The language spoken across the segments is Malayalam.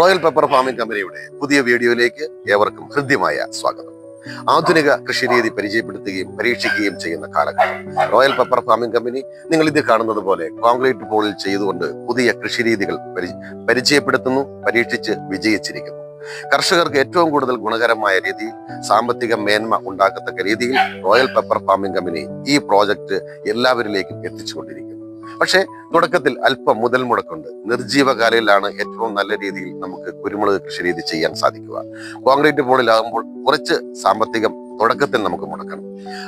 റോയൽ പെപ്പർ ഫാമിംഗ് കമ്പനിയുടെ പുതിയ വീഡിയോയിലേക്ക് ഏവർക്കും ഹൃദ്യമായ സ്വാഗതം. ആധുനിക കൃഷിരീതി പരിചയപ്പെടുത്തുകയും പരീക്ഷിക്കുകയും ചെയ്യുന്ന കാലഘട്ടം. റോയൽ പെപ്പർ ഫാമിംഗ് കമ്പനി നിങ്ങൾ ഇത് കാണുന്നത് പോലെ കോൺക്രീറ്റ് പോളിൽ ചെയ്തുകൊണ്ട് പുതിയ കൃഷിരീതികൾ പരി- പരിചയപ്പെടുത്തുന്നു പരീക്ഷിച്ച് വിജയിച്ചിരിക്കുന്നു. കർഷകർക്ക് ഏറ്റവും കൂടുതൽ ഗുണകരമായ രീതിയിൽ സാമ്പത്തിക മേന്മ ഉണ്ടാക്കത്തക്ക രീതിയിൽ റോയൽ പെപ്പർ ഫാമിംഗ് കമ്പനി ഈ പ്രോജക്റ്റ് എല്ലാവരിലേക്കും എത്തിച്ചുകൊണ്ടിരിക്കുന്നു. പക്ഷേ തുടക്കത്തിൽ അല്പം മുതൽ മുടക്കുണ്ട്. നിർജീവ കാലയിലാണ് ഏറ്റവും നല്ല രീതിയിൽ നമുക്ക് കുരുമുളക് കൃഷി രീതി ചെയ്യാൻ സാധിക്കുക. കോൺക്രീറ്റ് പോളിലാകുമ്പോൾ കുറച്ച് സാമ്പത്തികം തുടക്കത്തിൽ നമുക്ക് മുടക്കണം.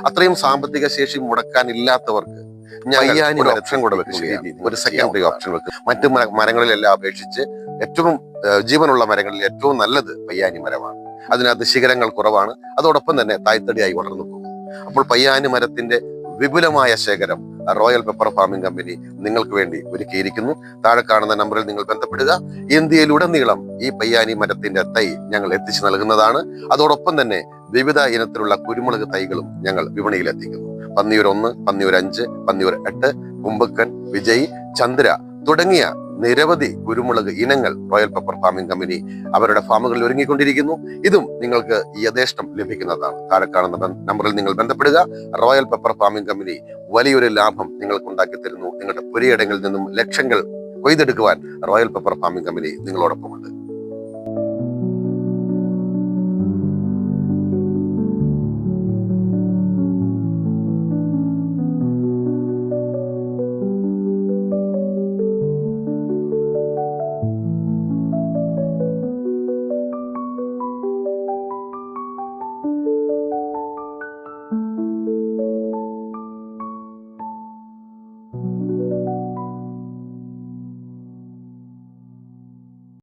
അത്രയും സാമ്പത്തിക ശേഷി മുടക്കാനില്ലാത്തവർക്ക് ഞാൻ ഒരു ഓപ്ഷൻ കൂടെ വെക്കുകയാണ്. ഒരു സെക്കൻഡറി ഓപ്ഷൻ വെക്കും. മറ്റു മര- മരങ്ങളിലെല്ലാം അപേക്ഷിച്ച് ഏറ്റവും ജീവനുള്ള മരങ്ങളിൽ ഏറ്റവും നല്ലത് പയ്യാനി മരമാണ്. അതിനകത്ത് ശിഖരങ്ങൾ കുറവാണ്. അതോടൊപ്പം തന്നെ തായ്തടിയായി വളർന്നു പോകും. അപ്പോൾ പയ്യാനി മരത്തിന്റെ വിപുലമായ ശേഖരം റോയൽ പെപ്പർ ഫാമിംഗ് കമ്പനി നിങ്ങൾക്ക് വേണ്ടി ഒരുക്കിയിരിക്കുന്നു. താഴെ കാണുന്ന നമ്പറിൽ നിങ്ങൾ ബന്ധപ്പെടുക. ഇന്ത്യയിലുടനീളം ഈ പയ്യാനി മരത്തിന്റെ തൈ ഞങ്ങൾ എത്തിച്ചു നൽകുന്നതാണ്. അതോടൊപ്പം തന്നെ വിവിധ ഇനത്തിലുള്ള കുരുമുളക് തൈകളും ഞങ്ങൾ വിപണിയിൽ എത്തിക്കുന്നു. പന്നിയൂർ ഒന്ന് പന്നിയൂർ അഞ്ച് പന്നിയൂർ എട്ട് കുമ്പക്കൻ വിജയ് ചന്ദ്ര തുടങ്ങിയ നിരവധി കുരുമുളക് ഇനങ്ങൾ റോയൽ പെപ്പർ ഫാമിംഗ് കമ്പനി അവരുടെ ഫാമുകളിൽ ഒരുങ്ങിക്കൊണ്ടിരിക്കുന്നു. ഇതും നിങ്ങൾക്ക് യഥേഷ്ടം ലഭിക്കുന്നതാണ്. താഴെ കാണുന്ന നമ്പറിൽ നിങ്ങൾ ബന്ധപ്പെടുക. റോയൽ പെപ്പർ ഫാമിംഗ് കമ്പനി വലിയൊരു ലാഭം നിങ്ങൾക്ക് ഉണ്ടാക്കി തരുന്നു. നിങ്ങളുടെ പുരയിടങ്ങളിൽ നിന്നും ലക്ഷങ്ങൾ കൊയ്തെടുക്കുവാൻ റോയൽ പെപ്പർ ഫാമിംഗ് കമ്പനി നിങ്ങളോടൊപ്പമുണ്ട്.